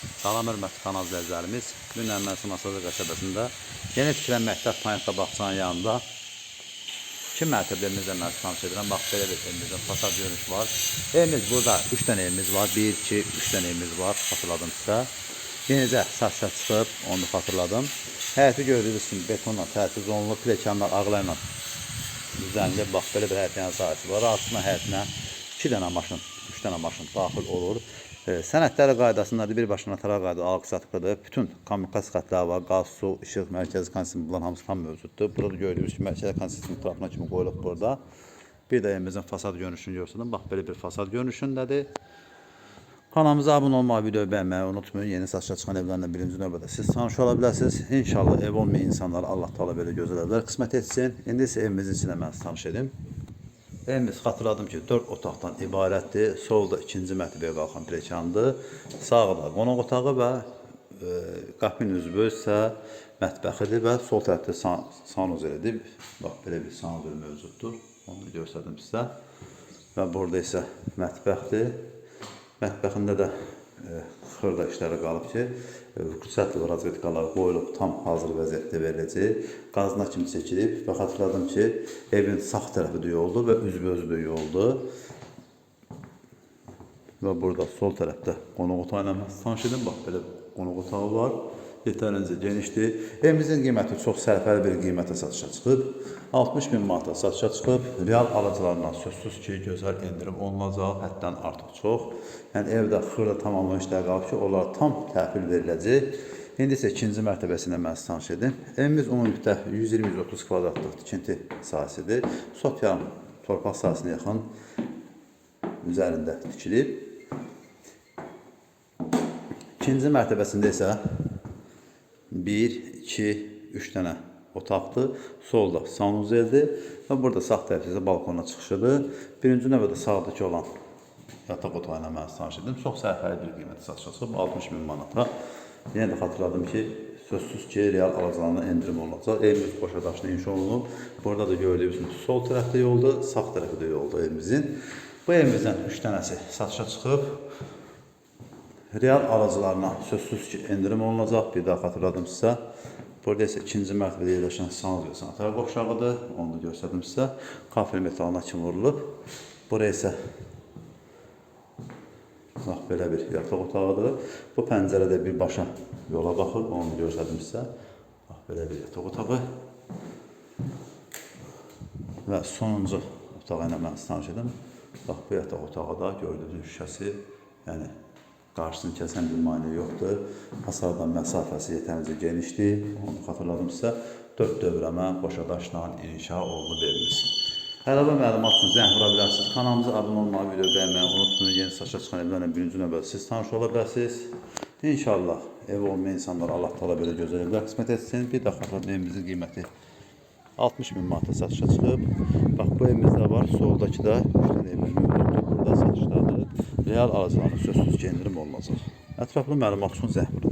Salam hörmətli kanal izləyicilərimiz. Bu gün Ermənistan Masazı qəsəbəsində yeni tikilən məktəb Panyatka bağçanın yanında iki mərtəbəmizlə mən tanış edirəm. Bax belə bir evimizin fasad görünüş var. Evimiz burada 3 dənə evimiz var. 1, 2, 3 dənə evimiz var. Xatırladım sizə. Yenicə satışa çıxıb, onu xatırladım. Həyəti gördüyünüz kimi betonla tərtiz olunub, plekanlar ağlayla düzənli. Bax belə bir həyətin sahəsi var. Altına həyətinə 2 dənə maşın, 3 dənə maşın daxil olur. E, sənədləri qaydasında da birbaşına notarial qayda alqı satqıdır. Bütün kommunikasiya xətləri var. Qaz, su, işıq, mərkəzi kondisioner bunların hamısı tam mövcuddur. Burada gördüyünüz kimi mərkəzi kondisioner tərəfinə kimi qoyulub burada. Bir də evimizin fasad görünüşünü göstərdim. Bax belə bir fasad görünüşündədir. Kanalımıza abunə olmayı, videoyu bəyənməyi unutmayın. Yeni satışa çıxan evlərlə birinci növbədə siz tanış ola bilərsiniz. İnşallah ev olmayan insanlar Allah Taala belə gözəl evlər qismət etsin. İndi isə evimizin içində mən tanış edim. Evimiz xatırladım ki 4 otaqdan ibarətdir. Solda ikinci mərtəbəyə qalxan plekandır. Sağda qonaq otağı və e, qapının üzvü isə mətbəxidir və sol tərəfdə san sanuzelidir. Bax belə bir sanuzel mövcuddur. Onu göstərdim sizə. Və burada isə mətbəxdir. Mətbəxində də xırda işləri qalıb ki, e, ruxsatlı razvedkalar qoyulub tam hazır vəziyyətdə veriləcək. Qazına kimi çəkilib və xatırladım ki, evin sağ tərəfi də yoldur və üzbözü də yoldur. Və burada sol tərəfdə qonaq otağı ilə edin. Bax belə qonaq otağı var. Yetərincə genişdir. Evimizin qiyməti çox sərfəli bir qiymətə satışa çıxıb. 60 min manata satışa çıxıb. Real alıcılarından sözsüz ki, gözəl endirim olunacaq, həddən artıq çox. Yəni evdə xırda tamamlanan işlər qalıb ki, onlar tam təhvil veriləcək. İndi isə ikinci mərtəbəsi ilə mən sizi tanış edim. Evimiz ümumilikdə 120-130 kvadratlıq tikinti sahəsidir. Sot yarım torpaq sahəsinə yaxın üzərində tikilib. İkinci mərtəbəsində isə 1, 2, 3 dənə otaqdır. Solda sanuzeldir və burada sağ tərəfdə balkona çıxışıdır. Birinci növbədə sağdakı olan yataq otağı ilə mən tanış edim. Çox sərfəli bir qiymətə satışa çıxıb 60 min manata. Yenə də xatırladım ki, sözsüz ki, real alıcılarına endirim olunacaq. Evimiz boşa daşla inşa olunub. Burada da gördüyünüz kimi sol tərəfdə yoldur, sağ tərəfdə yoldur evimizin. Bu evimizdən 3 dənəsi satışa çıxıb. Real alıcılarına sözsüz ki endirim olunacaq. Bir daha xatırladım sizə. Burada isə ikinci mərtəbədə yerləşən sanat və sanatar qovşağıdır. Onu da göstərdim sizə. Kafel metalına kimi vurulub. Buraya isə bax belə bir yataq otağıdır. Bu pəncərədə birbaşa yola baxır. Onu da göstərdim sizə. Bax belə bir yataq otağı. Və sonuncu otağı ilə mən sizi tanış edim. Bax bu yataq otağı da gördüyünüz şüşəsi, yəni qarşısını kəsən bir maneə yoxdur. Hasardan məsafəsi yetərincə genişdir. Onu xatırladım sizə. 4 dövrəmə boşa daşla inşa olunub evimiz. Əlavə məlumat üçün zəng vura bilərsiniz. Kanalımıza abunə olmağı, video bəyənməyi unutmayın. Yeni saça çıxan evlərlə birinci növbədə siz tanış ola. İnşallah ev olmayan insanlara Allah Taala belə gözəl evlər qismət etsin. Bir də xatırladım evimizin qiyməti 60 min manata satışa çıxıb. Bax bu evimizdə var, soldakı da 3 dənə evimiz mövcuddur. Burada satışdadır. real alıcıların sözsüz genirim olunacaq. Ətraflı məlumat üçün zəhmət olun.